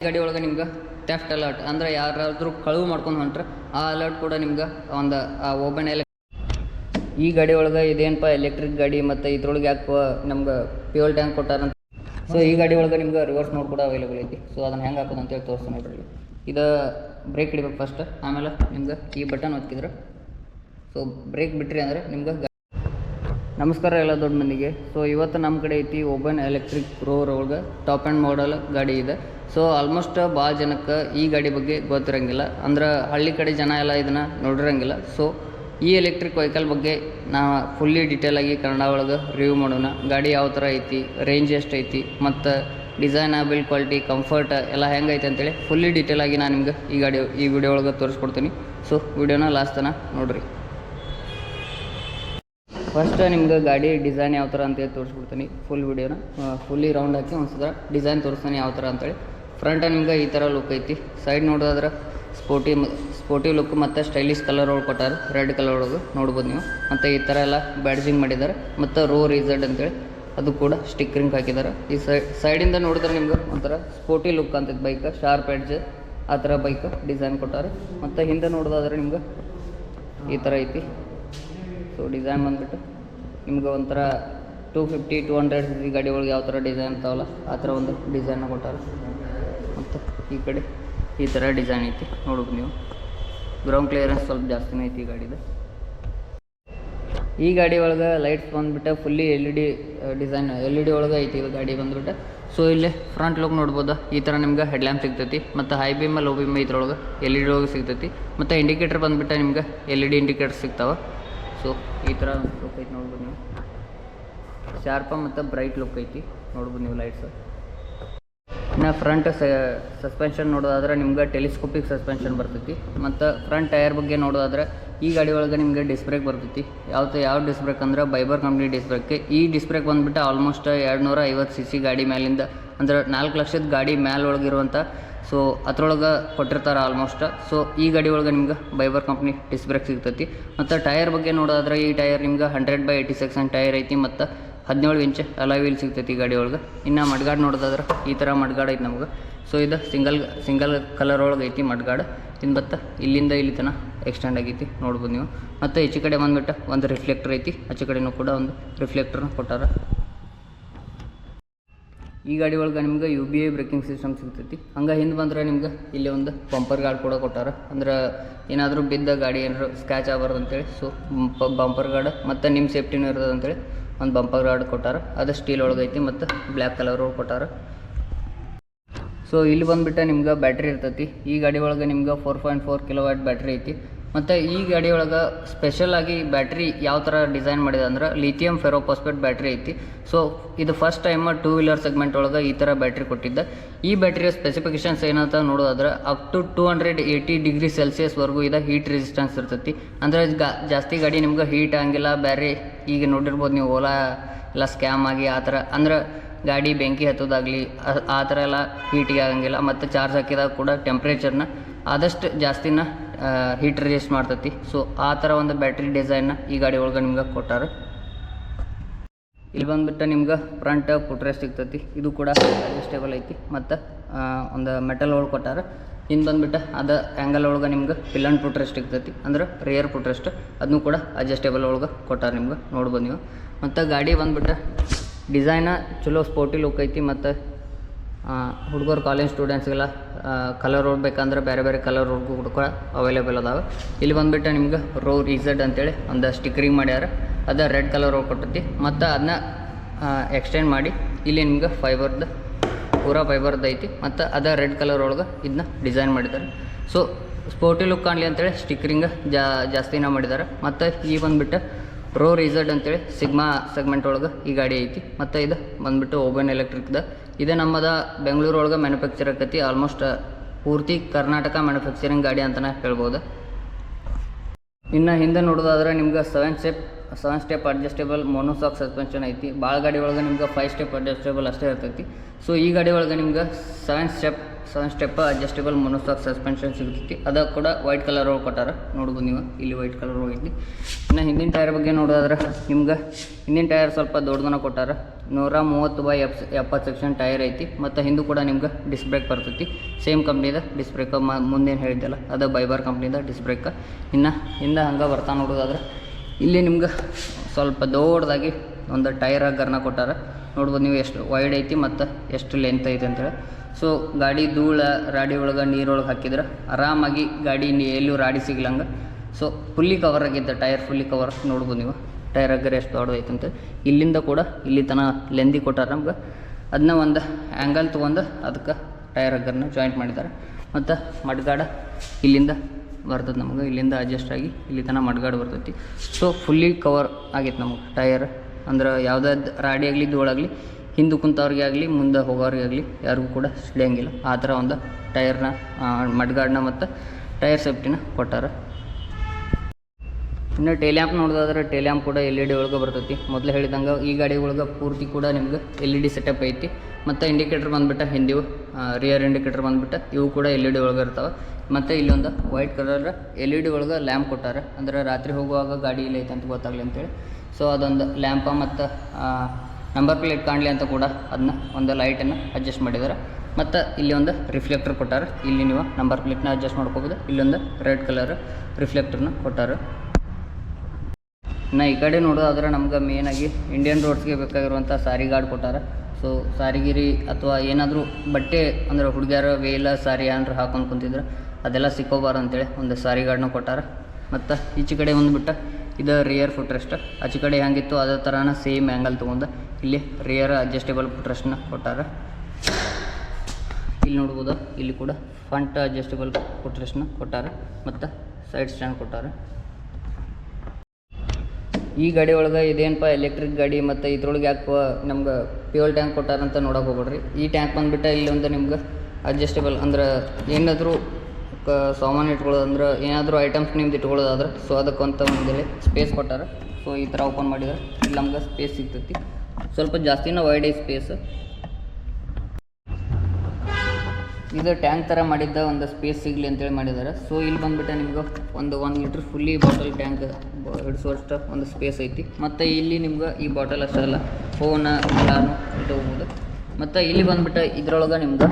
ಗಾಡಿ ಒಳಗೆ ನಿಮ್ಗೆ ಟೆಫ್ಟ್ ಅಲರ್ಟ್ ಅಂದ್ರೆ ಯಾರಾದರೂ ಕಳುವು ಮಾಡ್ಕೊಂಡು ಹೊಂಟ್ರೆ ಆ ಅಲರ್ಟ್ ಕೂಡ ನಿಮ್ಗೆ ಒಂದು ಓಪನ್ ಎಲೆ ಈ ಗಾಡಿ ಒಳಗೆ ಇದೇನಪ್ಪ ಎಲೆಕ್ಟ್ರಿಕ್ ಗಾಡಿ ಮತ್ತು ಇದ್ರೊಳಗೆ ಯಾಕೆ ನಮ್ಗೆ ಫ್ಯೂಲ್ ಟ್ಯಾಂಕ್ ಕೊಟ್ಟಾರಂತ ಸೊ ಈ ಗಾಡಿ ಒಳಗೆ ನಿಮ್ಗೆ ರಿವರ್ಸ್ ನೋಡ್ ಕೂಡ ಅವೈಲೇಬಲ್ ಐತಿ. ಸೊ ಅದನ್ನು ಹೆಂಗೆ ಹಾಕೋದು ಅಂತೇಳಿ ತೋರಿಸ್ತೀನಿ ನೋಡ್ರಿ ಇದು ಬ್ರೇಕ್ ಹಿಡಿಬೇಕು ಫಸ್ಟ್ ಆಮೇಲೆ ನಿಮ್ಗೆ ಈ ಬಟನ್ ಒತ್ತಿದ್ರೆ ಸೊ ಬ್ರೇಕ್ ಬಿಟ್ರಿ ಅಂದರೆ ನಿಮ್ಗೆ ನಮಸ್ಕಾರ ಎಲ್ಲ ದೊಡ್ಡ ಮಂದಿಗೆ. ಸೊ ಇವತ್ತು ನಮ್ಮ ಕಡೆ ಐತಿ ಓಬನ್ ಎಲೆಕ್ಟ್ರಿಕ್ ರೋರ್ ಒಳಗೆ ಟಾಪ್ ಆ್ಯಂಡ್ ಮಾಡಲ್ ಗಾಡಿ ಇದೆ. ಸೊ ಆಲ್ಮೋಸ್ಟ್ ಭಾಳ ಜನಕ್ಕೆ ಈ ಗಾಡಿ ಬಗ್ಗೆ ಗೊತ್ತಿರಂಗಿಲ್ಲ. ಅಂದ್ರೆ ಹಳ್ಳಿ ಕಡೆ ಜನ ಎಲ್ಲ ಇದನ್ನು ನೋಡಿರಂಗಿಲ್ಲ. ಸೊ ಈ ಎಲೆಕ್ಟ್ರಿಕ್ ವೆಹಿಕಲ್ ಬಗ್ಗೆ ನಾ ಫುಲ್ಲಿ ಡೀಟೇಲಾಗಿ ಕನ್ನಡ ಒಳಗೆ ರಿವ್ಯೂ ಮಾಡೋಣ. ಗಾಡಿ ಯಾವ ಥರ ಐತಿ ರೇಂಜ್ ಎಷ್ಟು ಐತಿ, ಮತ್ತು ಡಿಸೈನಬಲ್ ಕ್ವಾಲಿಟಿ ಕಂಫರ್ಟ್ ಎಲ್ಲ ಹೆಂಗೈತೆ ಅಂತೇಳಿ ಫುಲ್ಲಿ ಡೀಟೇಲಾಗಿ ನಾನು ನಿಮ್ಗೆ ಈ ಗಾಡಿ, ಈ ವಿಡಿಯೋ ಒಳಗೆ ತೋರಿಸ್ಕೊಡ್ತೀನಿ. ಸೊ ವಿಡಿಯೋನ ಲಾಸ್ಟ್ ತನಕ ನೋಡಿರಿ. ಫಸ್ಟ್ ನಿಮ್ಗೆ ಗಾಡಿ ಡಿಸೈನ್ ಯಾವ ಥರ ಅಂತೇಳಿ ತೋರಿಸ್ಬಿಡ್ತೀನಿ. ಫುಲ್ ವೀಡಿಯೋನ ಫುಲ್ಲಿ ರೌಂಡ್ ಹಾಕಿ ಒಂದು ಸಲ ಡಿಸೈನ್ ತೋರಿಸ್ತಾನೆ ಯಾವ ಥರ ಅಂತೇಳಿ. ಫ್ರಂಟ್ ನಿಮ್ಗೆ ಈ ಥರ ಲುಕ್ ಐತಿ. ಸೈಡ್ ನೋಡೋದಾದ್ರೆ ಸ್ಪೋರ್ಟಿ ಸ್ಪೋರ್ಟಿವ್ ಲುಕ್ ಮತ್ತು ಸ್ಟೈಲಿಶ್ ಕಲರ್ ಒಳಗೆ ಕೊಟ್ಟಾರೆ. ರೆಡ್ ಕಲರ್ ಒಳಗೆ ನೋಡ್ಬೋದು ನೀವು. ಮತ್ತು ಈ ಥರ ಎಲ್ಲ ಬ್ಯಾಡ್ಜಿಂಗ್ ಮಾಡಿದ್ದಾರೆ. ಮತ್ತು ರೋ ರಿಸಲ್ಟ್ ಅಂತೇಳಿ ಅದು ಕೂಡ ಸ್ಟಿಕ್ಕರಿಂಗ್ ಹಾಕಿದ್ದಾರೆ. ಈ ಸೈಡ್ ಸೈಡಿಂದ ನೋಡಿದ್ರೆ ನಿಮ್ಗೆ ಒಂಥರ ಸ್ಪೋರ್ಟಿ ಲುಕ್ ಅಂತ ಬೈಕ್ ಶಾರ್ಪ್ ಎಡ್ಜ್ ಆ ಥರ ಬೈಕ್ ಡಿಸೈನ್ ಕೊಟ್ಟಾರೆ. ಮತ್ತು ಹಿಂದೆ ನೋಡೋದಾದ್ರೆ ನಿಮ್ಗೆ ಈ ಥರ ಐತಿ. ಸೊ ಡಿಸೈನ್ ಬಂದುಬಿಟ್ಟು ನಿಮ್ಗೆ ಒಂಥರ two fifty two hundred C ಗಾಡಿ ಒಳಗೆ ಯಾವ ಥರ ಡಿಸೈನ್ ಇರ್ತಾವಲ್ಲ, ಆ ಥರ ಒಂದು ಡಿಸೈನ್ನ ಕೊಟ್ಟಾರ. ಮತ್ತು ಈ ಕಡೆ ಈ ಥರ ಡಿಸೈನ್ ಐತಿ. ನೋಡ್ಬೇಕು ನೀವು. ಗ್ರೌಂಡ್ ಕ್ಲಿಯರೆನ್ಸ್ ಸ್ವಲ್ಪ ಜಾಸ್ತಿನೇ ಐತಿ ಈ ಗಾಡಿದು. ಈ ಗಾಡಿ ಒಳಗೆ ಲೈಟ್ಸ್ ಬಂದುಬಿಟ್ಟು fully L E D design L E D ಒಳಗೆ ಐತಿ ಇದು ಗಾಡಿ ಬಂದುಬಿಟ್ಟು. ಸೊ ಇಲ್ಲಿ ಫ್ರಂಟ್ ಲುಕ್ ನೋಡ್ಬೋದು? ಈ ಥರ ನಿಮ್ಗೆ ಹೆಡ್ಲ್ಯಾಂಪ್ ಸಿಗ್ತೈತಿ. ಮತ್ತು ಹೈ ಬೀಮ್ ಲೋ ಬೀಮ್ ಇದ್ರೊಳಗೆ ಎಲ್ ಇ ಡಿ ಒಳಗೆ ಸಿಗ್ತೈತಿ. ಮತ್ತು ಇಂಡಿಕೇಟರ್ ಬಂದುಬಿಟ್ಟು ನಿಮ್ಗೆ ಎಲ್ ಇ ಡಿ ಇಂಡಿಕೇಟರ್ ಸಿಗ್ತಾವೆ. ಸೊ ಈ ಥರ ಲುಕ್ ಐತಿ ನೋಡ್ಬೋದು ನೀವು. ಶಾರ್ಪ ಮತ್ತು ಬ್ರೈಟ್ ಲುಕ್ ಐತಿ. ನೋಡ್ಬೋದು ನೀವು ಲೈಟ್ಸ್ ಇನ್ನು ಫ್ರಂಟ್ ಸಸ್ಪೆನ್ಷನ್ ನೋಡೋದಾದ್ರೆ ನಿಮ್ಗೆ ಟೆಲಿಸ್ಕೋಪಿಕ್ ಸಸ್ಪೆನ್ಷನ್ ಬರ್ತೈತಿ. ಮತ್ತು ಫ್ರಂಟ್ ಟೈರ್ ಬಗ್ಗೆ ನೋಡೋದಾದ್ರೆ ಈ ಗಾಡಿ ಒಳಗೆ ನಿಮಗೆ ಡಿಸ್ ಬ್ರೇಕ್ ಬರ್ತೈತಿ. ಯಾವ್ದು, ಯಾವ ಡಿಸ್ ಬ್ರೇಕ್ ಅಂದ್ರೆ ಬೈಬರ್ ಕಂಪ್ನಿ ಡಿಸ್ ಬ್ರೇಕ್ ಈ ಡಿಸ್ ಬ್ರೇಕ್ ಬಂದುಬಿಟ್ಟು ಆಲ್ಮೋಸ್ಟ್ ಎರಡು ನೂರ ಐವತ್ತು ಸಿ ಸಿ ಗಾಡಿ ಮೇಲಿಂದ ಅಂದ್ರೆ ನಾಲ್ಕು ಲಕ್ಷದ ಗಾಡಿ ಮ್ಯಾಲ ಒಳಗಿರುವಂಥ ಸೊ ಅದ್ರೊಳಗೆ ಕೊಟ್ಟಿರ್ತಾರೆ ಆಲ್ಮೋಸ್ಟ್ ಸೊ ಈ ಗಾಡಿ ಒಳಗೆ ನಿಮ್ಗೆ ಬೈಬರ್ ಕಂಪ್ನಿ ಡಿಸ್ ಬ್ರೇಕ್ ಸಿಗ್ತೈತಿ. ಮತ್ತು ಟೈರ್ ಬಗ್ಗೆ ನೋಡೋದಾದ್ರೆ ಈ ಟೈರ್ ನಿಮ್ಗೆ hundred by eighty section tyre ಐತಿ ಮತ್ತು ಹದಿನೇಳು ಇಂಚ್ ಅಲಾಯ್ ವೀಲ್ ಸಿಗ್ತೈತಿ ಈ ಗಾಡಿ ಒಳಗೆ. ಇನ್ನು ಮಡ್ಗಾಡ್ ನೋಡೋದಾದ್ರೆ ಈ ಥರ ಮಡ್ಗಾಡ್ ಐತಿ ನಮ್ಗೆ. ಸೊ ಇದು ಸಿಂಗಲ್ ಸಿಂಗಲ್ ಕಲರ್ ಒಳಗೆ ಐತಿ ಮಡ್ಗಾಡ್. ಇನ್ನು ಬತ್ತ ಇಲ್ಲಿಂದ ಇಲ್ಲಿ ತನಕ ಎಕ್ಸ್ಟೆಂಡ್ ಆಗೈತಿ ನೋಡ್ಬೋದು ನೀವು. ಮತ್ತು ಈಚೆ ಕಡೆ ಬಂದ್ಬಿಟ್ಟು ಒಂದು ರಿಫ್ಲೆಕ್ಟರ್ ಐತಿ. ಆಚೆ ಕಡೆನೂ ಕೂಡ ಒಂದು ರಿಫ್ಲೆಕ್ಟರ್ನ ಕೊಟ್ಟಾರ. ಈ ಗಾಡಿ ಒಳಗೆ ನಿಮ್ಗೆ U B I braking system ಸಿಗ್ತೈತಿ. ಹಂಗೆ ಹಿಂದೆ ಬಂದ್ರೆ ನಿಮ್ಗೆ ಇಲ್ಲಿ ಒಂದು ಬಂಪರ್ ಗಾರ್ಡ್ ಕೂಡ ಕೊಟ್ಟಾರ. ಅಂದ್ರೆ ಏನಾದರೂ ಬಿದ್ದ ಗಾಡಿ ಏನಾದ್ರು ಸ್ಕ್ಯಾಚ್ ಆಗಬಾರ್ದು ಅಂತೇಳಿ. ಸೊ ಬಂಪರ್ ಗಾರ್ಡ್ ಮತ್ತು ನಿಮ್ಮ ಸೇಫ್ಟಿನೂ ಇರ್ತದೆ ಅಂತೇಳಿ ಒಂದು ಬಂಪರ್ ಗಾರ್ಡ್ ಕೊಟ್ಟಾರ. ಅದು ಸ್ಟೀಲ್ ಒಳಗೆ ಐತಿ ಮತ್ತು ಬ್ಲ್ಯಾಕ್ ಕಲರ್ ಕೊಟ್ಟಾರ. ಸೊ ಇಲ್ಲಿ ಬಂದುಬಿಟ್ಟು ನಿಮ್ಗೆ ಬ್ಯಾಟ್ರಿ ಇರ್ತೈತಿ. ಈ ಗಾಡಿ ಒಳಗೆ ನಿಮ್ಗೆ four point four kilowatt battery ಐತಿ. ಮತ್ತು ಈ ಗಾಡಿ ಸ್ಪೆಷಲ್ ಆಗಿ ಬ್ಯಾಟ್ರಿ ಯಾವ ಥರ ಡಿಸೈನ್ ಮಾಡಿದೆ ಅಂದ್ರೆ ಲಿಥಿಯಂ ಫೆರೋಪಾಸ್ಪೇಟ್ ಬ್ಯಾಟ್ರಿ ಐತಿ. ಸೊ ಇದು first time two wheeler segment ಒಳಗೆ ಈ ಥರ ಬ್ಯಾಟ್ರಿ ಕೊಟ್ಟಿದ್ದ. ಈ ಬ್ಯಾಟ್ರಿಯ ಸ್ಪೆಸಿಫಿಕೇಶನ್ಸ್ ಏನಂತ ನೋಡೋದಾದ್ರೆ up to two hundred eighty degree ಸೆಲ್ಸಿಯಸ್ವರೆಗೂ ಇದು ಹೀಟ್ ರೆಸಿಸ್ಟೆನ್ಸ್ ಇರ್ತೈತಿ. ಅಂದರೆ ಗಾ ಜಾಸ್ತಿ ಗಾಡಿ ನಿಮ್ಗೆ ಹೀಟ್ ಆಗಂಗಿಲ್ಲ ಬೇರೆ ಈಗ ನೋಡಿರ್ಬೋದು ನೀವು ಓಲಾ ಎಲ್ಲ ಸ್ಕ್ಯಾಮ್ ಆಗಿ ಆ ಥರ ಅಂದ್ರೆ ಗಾಡಿ ಬೆಂಕಿ ಹತ್ತೋದಾಗಲಿ, ಆ ಥರ ಎಲ್ಲ ಹೀಟಿಗೆ ಆಗಂಗಿಲ್ಲ, ಮತ್ತು ಚಾರ್ಜ್ ಹಾಕಿದಾಗ ಕೂಡ ಟೆಂಪ್ರೇಚರ್ನ ಆದಷ್ಟು ಜಾಸ್ತಿನ ಹೀಟ್ ರೆಸಿಸ್ಟ್ ಮಾಡ್ತತಿ. ಸೊ ಆ ಥರ ಒಂದು ಬ್ಯಾಟ್ರಿ ಡಿಸೈನ್ನ ಈ ಗಾಡಿ ಒಳಗೆ ನಿಮ್ಗೆ ಕೊಟ್ಟಾರ. ಇಲ್ಲಿ ಬಂದ್ಬಿಟ್ಟು ನಿಮ್ಗೆ ಫ್ರಂಟ್ ಫುಟ್ರೆಸ್ಟ್ ಸಿಗ್ತತಿ. ಇದು ಕೂಡ ಅಡ್ಜಸ್ಟೇಬಲ್ ಐತಿ. ಮತ್ತು ಒಂದು ಮೆಟಲ್ ಒಳಗೆ ಕೊಟ್ಟಾರ. ಇನ್ನು ಬಂದ್ಬಿಟ್ಟು ಅದು ಆ್ಯಂಗಲ್ ಒಳಗೆ ನಿಮ್ಗೆ ಪಿಲ್ಲನ್ ಫುಟ್ರೆಸ್ಟ್ ಸಿಗ್ತೈತಿ. ಅಂದ್ರೆ ರೇಯರ್ ಫುಟ್ರೆಸ್ಟ್ ಅದನ್ನು ಕೂಡ ಅಡ್ಜಸ್ಟೇಬಲ್ ಒಳಗೆ ಕೊಟ್ಟಾರ ನಿಮ್ಗೆ. ನೋಡ್ಬೋದು ನೀವು. ಮತ್ತು ಗಾಡಿ ಬಂದ್ಬಿಟ್ಟು ಡಿಸೈನ ಚಲೋ ಸ್ಪೋರ್ಟಿ ಲುಕ್ ಐತಿ. ಮತ್ತು ಹುಡುಗರು ಕಾಲೇಜ್ ಸ್ಟೂಡೆಂಟ್ಸ್ಗೆಲ್ಲ ಕಲರ್ ಓಡ್ಬೇಕಂದ್ರೆ ಬೇರೆ ಬೇರೆ ಕಲರ್ ಓಡ್ಗೂ ಕೂಡ ಅವೈಲೇಬಲ್ ಅದಾವೆ. ಇಲ್ಲಿ ಬಂದ್ಬಿಟ್ಟು ನಿಮ್ಗೆ ರೋ ರಿಸಲ್ಟ್ ಅಂತೇಳಿ ಒಂದು ಸ್ಟಿಕ್ಕರಿಂಗ್ ಮಾಡ್ಯಾರ. ಅದು ರೆಡ್ ಕಲರ್ ಒಳಗೆ ಕೊಟ್ಟೈತಿ ಮತ್ತು ಅದನ್ನ ಎಕ್ಸ್ಟೆಂಡ್ ಮಾಡಿ ಇಲ್ಲಿ ನಿಮ್ಗೆ ಫೈಬರ್ದು ಪೂರಾ ಫೈಬರ್ದು ಐತಿ. ಮತ್ತು ಅದ ರೆಡ್ ಕಲರ್ ಒಳಗೆ ಇದನ್ನ ಡಿಸೈನ್ ಮಾಡಿದ್ದಾರೆ ಸೊ ಸ್ಪೋರ್ಟಿ ಲುಕ್ ಕಾಣಲಿ ಅಂತೇಳಿ ಸ್ಟಿಕ್ಕರಿಂಗ್ ಜಾ, ಜಾಸ್ತಿನ ಮಾಡಿದ್ದಾರೆ ಮತ್ತು ಈ ಬಂದ್ಬಿಟ್ಟು ರೋ ರಿಸಲ್ಟ್ ಅಂತೇಳಿ ಸಿಗ್ಮಾ ಸೆಗ್ಮೆಂಟ್ ಒಳಗೆ ಈ ಗಾಡಿ ಐತಿ. ಮತ್ತು ಇದು ಬಂದ್ಬಿಟ್ಟು ಓಬನ್ ಎಲೆಕ್ಟ್ರಿಕ್ದ ಇದು ನಮ್ಮದ ಬೆಂಗಳೂರು ಒಳಗೆ ಮ್ಯಾನುಫ್ಯಾಕ್ಚರ್ ಆಕತಿ. ಆಲ್ಮೋಸ್ಟ್ ಪೂರ್ತಿ ಕರ್ನಾಟಕ ಮ್ಯಾನುಫ್ಯಾಕ್ಚರಿಂಗ್ ಗಾಡಿ ಅಂತಲೇ ಹೇಳ್ಬೋದು. ಇನ್ನು ಹಿಂದೆ ನೋಡೋದಾದ್ರೆ ನಿಮ್ಗೆ seven step seven step adjustable monoshock suspension ಐತಿ. ಭಾಳ ಗಾಡಿ ಒಳಗೆ ನಿಮ್ಗೆ ಫೈವ್ ಸ್ಟೆಪ್ ಅಡ್ಜಸ್ಟೇಬಲ್ ಅಷ್ಟೇ ಇರ್ತೈತಿ. ಸೊ ಈ ಗಾಡಿ ಒಳಗೆ ನಿಮ್ಗೆ seven step seven step adjustable monoshock suspension ಸಿಗ್ತೈತಿ ಅದು ಕೂಡ ವೈಟ್ ಕಲರ್ ಒಳಗೆ ಕೊಟ್ಟಾರ. ನೋಡ್ಬೋದು ನೀವು, ಇಲ್ಲಿ ವೈಟ್ ಕಲರ್ ಐತಿ. ಇನ್ನು ಹಿಂದಿನ ಟೈರ್ ಬಗ್ಗೆ ನೋಡೋದಾದ್ರೆ ನಿಮ್ಗೆ ಹಿಂದಿನ ಟೈರ್ ಸ್ವಲ್ಪ ದೊಡ್ಡದನ್ನ ಕೊಟ್ಟಾರ. ನೂರ ಮೂವತ್ತು ಬೈ ಎಪ್ ಎಪ್ಪತ್ತು ಸೆಕ್ಷನ್ ಟೈರ್ ಐತಿ. ಮತ್ತು ಹಿಂದೂ ಕೂಡ ನಿಮ್ಗೆ ಡಿಸ್ ಬ್ರೇಕ್ ಬರ್ತೈತಿ. ಸೇಮ್ ಕಂಪ್ನಿದ ಡಿಸ್ ಬ್ರೇಕ್ ಮ, ಮುಂದೇನು ಹೇಳಿದ್ದಲ್ಲ. ಅದು ಬೈಬರ್ ಕಂಪ್ನಿದ ಡಿಸ್ ಬ್ರೇಕ್ ಇನ್ನು ಹಿಂದೆ ಹಂಗೆ ಬರ್ತಾ ನೋಡೋದಾದ್ರೆ ಇಲ್ಲಿ ನಿಮ್ಗೆ ಸ್ವಲ್ಪ ದೊಡ್ಡದಾಗಿ ಒಂದು ಟೈರ್ ಗರ್ನ ಕೊಟ್ಟಾರ. ನೋಡ್ಬೋದು ನೀವು ಎಷ್ಟು ವೈಡ್ ಐತಿ ಮತ್ತು ಎಷ್ಟು ಲೆಂತ್ ಐತಿ ಅಂತೇಳಿ. ಸೊ ಗಾಡಿ ಧೂಳ, ರಾಡಿ ಒಳಗೆ, ನೀರೊಳಗೆ ಹಾಕಿದ್ರೆ ಆರಾಮಾಗಿ ಗಾಡಿ ಎಲ್ಲೂ ರಾಡಿ ಸಿಗ್ಲಂಗೆ. ಸೊ ಫುಲ್ಲಿ ಕವರ್ ಆಗಿದ್ದ ಟೈರ್ ಫುಲ್ಲಿ ಕವರ್ ನೋಡ್ಬೋದು ನೀವು. ಟೈರ್ ಅಗ್ಗರೆ ಎಷ್ಟು ದೊಡ್ಡದೈತೆ ಅಂತ ಇಲ್ಲಿಂದ ಕೂಡ ಇಲ್ಲಿ ತನಕ ಲೆಂದಿ ಕೊಟ್ಟಾರ ನಮ್ಗೆ. ಅದನ್ನ ಒಂದು ಆ್ಯಂಗಲ್ ತೊಗೊಂಡು ಅದಕ್ಕೆ ಟೈರ್ ಅಗ್ಗರ್ನ ಜಾಯಿಂಟ್ ಮಾಡಿದ್ದಾರೆ ಮತ್ತು ಮಡ್ಗಾಡ ಇಲ್ಲಿಂದ ಬರ್ತದೆ ನಮಗೆ. ಇಲ್ಲಿಂದ ಅಡ್ಜಸ್ಟ್ ಆಗಿ ಇಲ್ಲಿ ತನಕ ಮಡ್ಗಾಡು ಬರ್ತೈತಿ. ಸೊ ಫುಲ್ಲಿ ಕವರ್ ಆಗೈತೆ ನಮ್ಗೆ ಟೈರ್ ಅಂದ್ರೆ ಯಾವುದಾದ್ರು ರಾಡಿ ಆಗಲಿ ಧೂಳಾಗಲಿ ಹಿಂದೆ ಕುಂತವ್ರಿಗೆ ಆಗಲಿ, ಮುಂದೆ ಹೋಗೋರಿಗೆ ಆಗಲಿ ಯಾರಿಗೂ ಕೂಡ ಸಿಡಿಯಂಗಿಲ್ಲ. ಆ ಥರ ಒಂದು ಟೈರ್ನ ಮಡ್ಗಾಡನ್ನ ಮತ್ತು ಟೈರ್ ಸೇಫ್ಟಿನ ಕೊಟ್ಟಾರ. ಇನ್ನು ಟೇಲ್ಯಾಂಪ್ ನೋಡೋದಾದ್ರೆ ಟೇಲ್ಯಾಂಪ್ ಕೂಡ ಎಲ್ ಇ ಡಿ ಒಳಗೆ ಬರ್ತೈತಿ. ಮೊದಲು ಹೇಳಿದಂಗೆ ಈ ಗಾಡಿ ಒಳಗೆ ಪೂರ್ತಿ ಕೂಡ ನಿಮ್ಗೆ ಎಲ್ ಇ ಡಿ ಸೆಟಪ್ ಐತಿ. ಮತ್ತು ಇಂಡಿಕೇಟರ್ ಬಂದ್ಬಿಟ್ಟು ಹಿಂದಿವು ರಿಯರ್ ಇಂಡಿಕೇಟರ್ ಬಂದ್ಬಿಟ್ಟು ಇವು ಕೂಡ ಎಲ್ ಇ ಡಿ ಒಳಗೆ ಇರ್ತಾವೆ. ಮತ್ತು ಇಲ್ಲೊಂದು white colour L E D ಒಳಗೆ ಲ್ಯಾಂಪ್ ಕೊಟ್ಟಾರೆ. ಅಂದ್ರೆ ರಾತ್ರಿ ಹೋಗುವಾಗ ಗಾಡಿ ಇಲ್ಲ ಐತೆ ಅಂತ ಗೊತ್ತಾಗಲಿ ಅಂತೇಳಿ. ಸೊ ಅದೊಂದು ಲ್ಯಾಂಪ ಮತ್ತು ನಂಬರ್ ಪ್ಲೇಟ್ ಕಾಣಲಿ ಅಂತ ಕೂಡ ಅದನ್ನ ಒಂದು ಲೈಟನ್ನು ಅಡ್ಜಸ್ಟ್ ಮಾಡಿದ್ದಾರೆ ಮತ್ತು ಇಲ್ಲಿ ಒಂದು ರಿಫ್ಲೆಕ್ಟರ್ ಕೊಟ್ಟಾರ. ಇಲ್ಲಿ ನೀವು ನಂಬರ್ ಪ್ಲೇಟ್ನ ಅಡ್ಜಸ್ಟ್ ಮಾಡ್ಕೋಬೋದು. ಇಲ್ಲೊಂದು ರೆಡ್ ಕಲರ್ ರಿಫ್ಲೆಕ್ಟರ್ನ ಕೊಟ್ಟಾರ. ಇನ್ನು ಈ ಕಡೆ ನೋಡೋದಾದ್ರೆ ನಮ್ಗೆ ಆಗಿ ಇಂಡಿಯನ್ ರೋಡ್ಸ್ಗೆ ಬೇಕಾಗಿರುವಂಥ ಸಾರಿ ಗಾರ್ಡ್ ಕೊಟ್ಟಾರ. ಸೊ ಸಾರಿಗಿರಿ ಅಥವಾ ಏನಾದರೂ ಬಟ್ಟೆ ಅಂದ್ರೆ ಹುಡುಗಿಯರ ವೇಲ, ಸಾರಿ ಏನಾರು ಹಾಕೊಂಡು ಕುಂತಿದ್ರೆ ಅದೆಲ್ಲ ಸಿಕ್ಕೋಬಾರ್ದು ಅಂತೇಳಿ ಒಂದು ಸಾರಿ ಗಾರ್ಡ್ನ ಕೊಟ್ಟಾರ. ಮತ್ತು ಈಚೆ ಕಡೆ ಬಂದುಬಿಟ್ಟು ಇದು ರಿಯರ್ ಫುಟ್ರೆಸ್ಟ್ ಆಚೆ ಕಡೆ ಹೆಂಗಿತ್ತು, ಅದೇ ಥರನ ಸೇಮ್ ಆ್ಯಂಗಲ್ ತೊಗೊಂಡು ಇಲ್ಲಿ ರಿಯರ್ ಅಡ್ಜಸ್ಟೇಬಲ್ ಫುಟ್ರೆಸ್ಟ್ನ ಕೊಟ್ಟಾರ. ಇಲ್ಲಿ ನೋಡ್ಬೋದು, ಇಲ್ಲಿ ಕೂಡ ಫ್ರಂಟ್ ಅಡ್ಜಸ್ಟೇಬಲ್ ಫುಟ್ರೆಸ್ಟ್ನ ಕೊಟ್ಟಾರ, ಮತ್ತು ಸೈಡ್ ಸ್ಟ್ಯಾಂಡ್ ಕೊಟ್ಟಾರ. ಈ ಗಾಡಿ ಒಳಗೆ ಇದೇನಪ್ಪ ಎಲೆಕ್ಟ್ರಿಕ್ ಗಾಡಿ ಮತ್ತು ಇದ್ರೊಳಗೆ ಯಾಕೆ ನಮ್ಗೆ ಪ್ಯೂಲ್ ಟ್ಯಾಂಕ್ ಕೊಟ್ಟಾರಂತ ನೋಡೋಕೆ ಹೋಗ್ಬೇಡ್ರಿ. ಈ ಟ್ಯಾಂಕ್ ಬಂದುಬಿಟ್ಟು ಇಲ್ಲಿ ಒಂದು ನಿಮ್ಗೆ ಅಡ್ಜಸ್ಟೇಬಲ್ ಅಂದ್ರೆ ಏನಾದರೂ ಕ ಸಾಮಾನು ಇಟ್ಕೊಳ್ಳೋದು ಅಂದ್ರೆ ಏನಾದರೂ ಐಟಮ್ಸ್ ನಿಮ್ದು ಇಟ್ಕೊಳ್ಳೋದಾದ್ರೆ ಸೊ ಅದಕ್ಕಂತ ಒಂದು ಸ್ಪೇಸ್ ಕೊಟ್ಟಾರೆ. ಸೊ ಈ ಥರ ಓಪನ್ ಮಾಡಿದ್ರೆ ಇಲ್ಲಿ ನಮ್ಗೆ ಸ್ಪೇಸ್ ಸಿಗ್ತೈತಿ. ಸ್ವಲ್ಪ ಜಾಸ್ತಿನ ವೈಡ್ ಐ ಸ್ಪೇಸ್ ಇದು ಟ್ಯಾಂಕ್ ಥರ ಮಾಡಿದ್ದ ಒಂದು ಸ್ಪೇಸ್ ಸಿಗಲಿ ಅಂತೇಳಿ ಮಾಡಿದ್ದಾರೆ. ಸೊ ಇಲ್ಲಿ ಬಂದುಬಿಟ್ಟು ನಿಮ್ಗೆ ಒಂದು ಒಂದು ಲೀಟ್ರ್ ಫುಲ್ಲಿ ಬಾಟಲ್ ಟ್ಯಾಂಕ್ ಹಿಡಿಸುವಷ್ಟು ಒಂದು ಸ್ಪೇಸ್ ಐತಿ. ಮತ್ತು ಇಲ್ಲಿ ನಿಮ್ಗೆ ಈ ಬಾಟಲ್ ಅಷ್ಟೇ ಅಲ್ಲ ಫೋನ್ ಎಲ್ಲಾನು ಇಟ್ಕೋಬೋದು. ಮತ್ತು ಇಲ್ಲಿ ಬಂದುಬಿಟ್ಟು ಇದ್ರೊಳಗೆ ನಿಮ್ಗೆ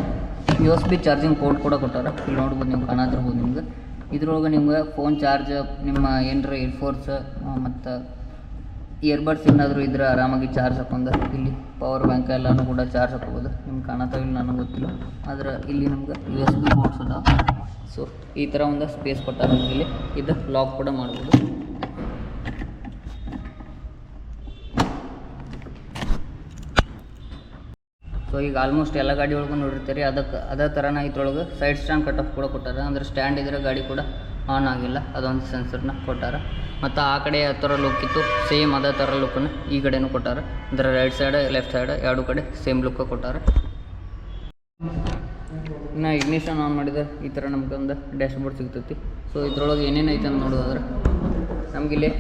U S B charging port ಕೂಡ ಕೊಟ್ಟಾರ. ಇಲ್ಲಿ ನೋಡ್ಬೋದು ನೀವು ಕಾಣತಿರ್ಬೋದು ನಿಮ್ಗೆ. ಇದ್ರೊಳಗೆ ನಿಮ್ಗೆ ಫೋನ್ ಚಾರ್ಜ್ ನಿಮ್ಮ ಏನರ ಇಯರ್ಫೋನ್ಸ್ ಮತ್ತು ಇಯರ್ಬಡ್ಸ್ ಏನಾದರೂ ಇದ್ರೆ ಆರಾಮಾಗಿ ಚಾರ್ಜ್ ಹಾಕೊಂಡು ಇಲ್ಲಿ ಪವರ್ ಬ್ಯಾಂಕ್ ಎಲ್ಲನೂ ಕೂಡ ಚಾರ್ಜ್ ಹಾಕೋಬೋದು. ನಿಮ್ಗೆ ಕಾಣತ್ತಾವ ಇಲ್ಲ ನನಗೆ ಗೊತ್ತಿಲ್ಲ. ಆದರೆ ಇಲ್ಲಿ ನಮ್ಗೆ ಯು ಎಸ್ ಬಿ ಪೋರ್ಟ್ಸ್ ಅದ ಸೊ ಈ ಥರ ಒಂದು ಸ್ಪೇಸ್ ಕೊಟ್ಟಾರ ಇಲ್ಲಿ. ಇದು ಲಾಕ್ ಕೂಡ ಮಾಡ್ಬೋದು. ಈಗ ಆಲ್ಮೋಸ್ಟ್ ಎಲ್ಲ ಗಾಡಿ ಒಳಗೂ ನೋಡಿರ್ತೀರಿ. ಅದಕ್ಕೆ ಅದೇ ಥರನ ಇದ್ರೊಳಗೆ ಸೈಡ್ ಸ್ಟ್ಯಾಂಡ್ ಕಟ್ ಆಫ್ ಕೂಡ ಕೊಟ್ಟಾರ. ಅಂದ್ರೆ ಸ್ಟ್ಯಾಂಡ್ ಇದ್ರೆ ಗಾಡಿ ಕೂಡ ಆನ್ ಆಗಿಲ್ಲ. ಅದೊಂದು ಸೆನ್ಸರ್ನ ಕೊಟ್ಟಾರ. ಮತ್ತು ಆ ಕಡೆ ಯಾವ ಥರ ಲುಕ್ ಇತ್ತು. ಸೇಮ್ ಅದೇ ಥರ ಲುಕ್ಕನ್ನು ಈ ಕಡೆನೂ ಕೊಟ್ಟಾರ. ಅಂದ್ರೆ ರೈಟ್ ಸೈಡ್ ಲೆಫ್ಟ್ ಸೈಡ್ ಎರಡು ಕಡೆ ಸೇಮ್ ಲುಕ್ ಕೊಟ್ಟಾರ. ಇನ್ನು ಇಗ್ನಿಷನ್ ಆನ್ ಮಾಡಿದ್ರೆ ಈ ಥರ ನಮ್ಗೆ ಒಂದು ಡ್ಯಾಶ್ ಬೋರ್ಡ್ ಸಿಗ್ತೈತಿ. ಸೊ ಇದ್ರೊಳಗೆ ಏನೇನು ಐತೆ ಅಂತ ನೋಡೋದಾದ್ರೆ, ನಮಗಿಲ್ಲಿ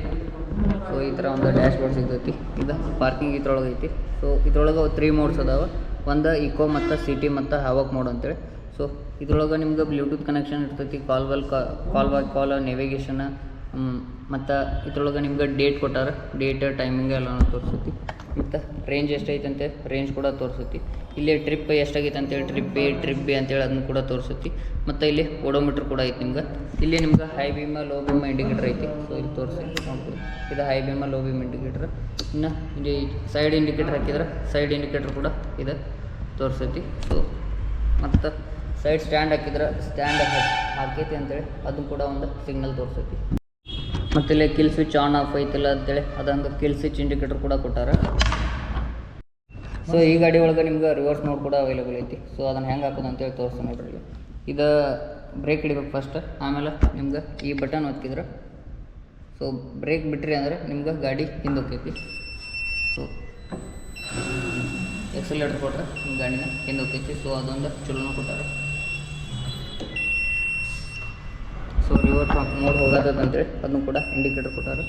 ಸೊ ಈ ಥರ ಒಂದು ಡ್ಯಾಶ್ ಬೋರ್ಡ್ ಸಿಗ್ತೈತಿ. ಇದು ಪಾರ್ಕಿಂಗ್ ಇದ್ರೊಳಗೆ ಐತಿ. ಸೊ ಇದ್ರೊಳಗೆ ತ್ರೀ ಮೋಡ್ಸ್ ಅದಾವೆ. ಒಂದು ಇಕೋ ಮತ್ತು ಸಿಟಿ ಮತ್ತು ಹಾವಕ್ ಮೋಡ್ ಅಂತೇಳಿ. ಸೊ ಇದ್ರೊಳಗೆ ನಿಮ್ಗೆ ಬ್ಲೂಟೂತ್ ಕನೆಕ್ಷನ್ ಇರ್ತೈತಿ ಕಾಲ್ ವಾಲ್ ಕಾಲ್ ಬಾಯ್ ಕಾಲ್ ನೆವಿಗೇಷನ್ ಮತ್ತು ಇದ್ರೊಳಗೆ ನಿಮ್ಗೆ ಡೇಟ್ ಕೊಟ್ಟಾರ ಡೇಟ್ ಟೈಮಿಂಗ್ ಎಲ್ಲ ತೋರಿಸ್ತೈತಿ ಮತ್ತು ರೇಂಜ್ ಎಷ್ಟೈತಂತೆ ರೇಂಜ್ ಕೂಡ ತೋರಿಸ್ತೈತಿ ಇಲ್ಲಿ ಟ್ರಿಪ್ ಎಷ್ಟಾಗೈತೆ ಅಂತೇಳಿ ಟ್ರಿಪ್ ಬಿ ಟ್ರಿಪ್ ಬಿ ಅಂತೇಳಿ ಅದನ್ನು ಕೂಡ ತೋರಿಸ್ತೈತಿ ಮತ್ತು ಇಲ್ಲಿ ಓಡೋಮೀಟ್ರ್ ಕೂಡ ಐತಿ ನಿಮ್ಗೆ. ಇಲ್ಲಿ ನಿಮ್ಗೆ high beam low beam indicator ಐತಿ. ಸೊ ಇಲ್ಲಿ ತೋರಿಸಿ ಇದು high beam low beam indicator ಇನ್ನು ಇಲ್ಲಿ ಸೈಡ್ ಇಂಡಿಕೇಟರ್ ಹಾಕಿದ್ರೆ ಸೈಡ್ ಇಂಡಿಕೇಟರ್ ಕೂಡ ಇದೆ. ತೋರಿಸ್ತೈತಿ ಸೊ ಮತ್ತು ಸೈಡ್ ಸ್ಟ್ಯಾಂಡ್ ಹಾಕಿದ್ರೆ ಸ್ಟ್ಯಾಂಡ್ ಹಾಕೈತಿ ಅಂತೇಳಿ ಅದು ಕೂಡ ಒಂದು ಸಿಗ್ನಲ್ ತೋರಿಸ್ತೈತಿ ಮತ್ತು ಇಲ್ಲಿ ಕಿಲ್ ಸ್ವಿಚ್ ಆನ್ ಆಫ್ ಐತಿಲ್ಲ ಅಂತೇಳಿ ಅದೊಂದು ಕಿಲ್ ಸ್ವಿಚ್ ಇಂಡಿಕೇಟರ್ ಕೂಡ ಕೊಟ್ಟಾರ. ಸೊ ಈ ಗಾಡಿ ಒಳಗೆ ನಿಮ್ಗೆ ರಿವರ್ಸ್ ಮೋಡ್ ಕೂಡ ಅವೈಲೇಬಲ್ ಐತಿ. ಸೊ ಅದನ್ನು ಹೆಂಗೆ ಹಾಕೋದು ಅಂತೇಳಿ ತೋರಿಸ್ತೀನಿ ನೋಡ್ರಿ. ಇದು ಬ್ರೇಕ್ ಹಿಡಿಬೇಕು ಫಸ್ಟ್ ಆಮೇಲೆ ನಿಮ್ಗೆ ಈ ಬಟನ್ ಒತ್ತಿದ್ರೆ ಸೊ ಬ್ರೇಕ್ ಬಿಟ್ರಿ ಅಂದರೆ ನಿಮ್ಗೆ ಗಾಡಿ ಹಿಂದೆ ಹೋಗ್ತೈತಿ ಸೊ ಎಕ್ಸಲೇಟರ್ ನಿಮ್ಮ ಗಾಡಿನ ಹಿಂದೆ ಹೋಗ್ತೈತಿ ಸೊ ಅದೊಂದು ಚಲೋನು ಕೊಟ್ಟಾರೆ. ಸೊ ರಿವರ್ಸ್ ಮೋಡ್ ಹೋಗೋದಂತೇಳಿ ಅದನ್ನು ಕೂಡ ಇಂಡಿಕೇಟರ್ ಕೊಟ್ಟಾರೆ.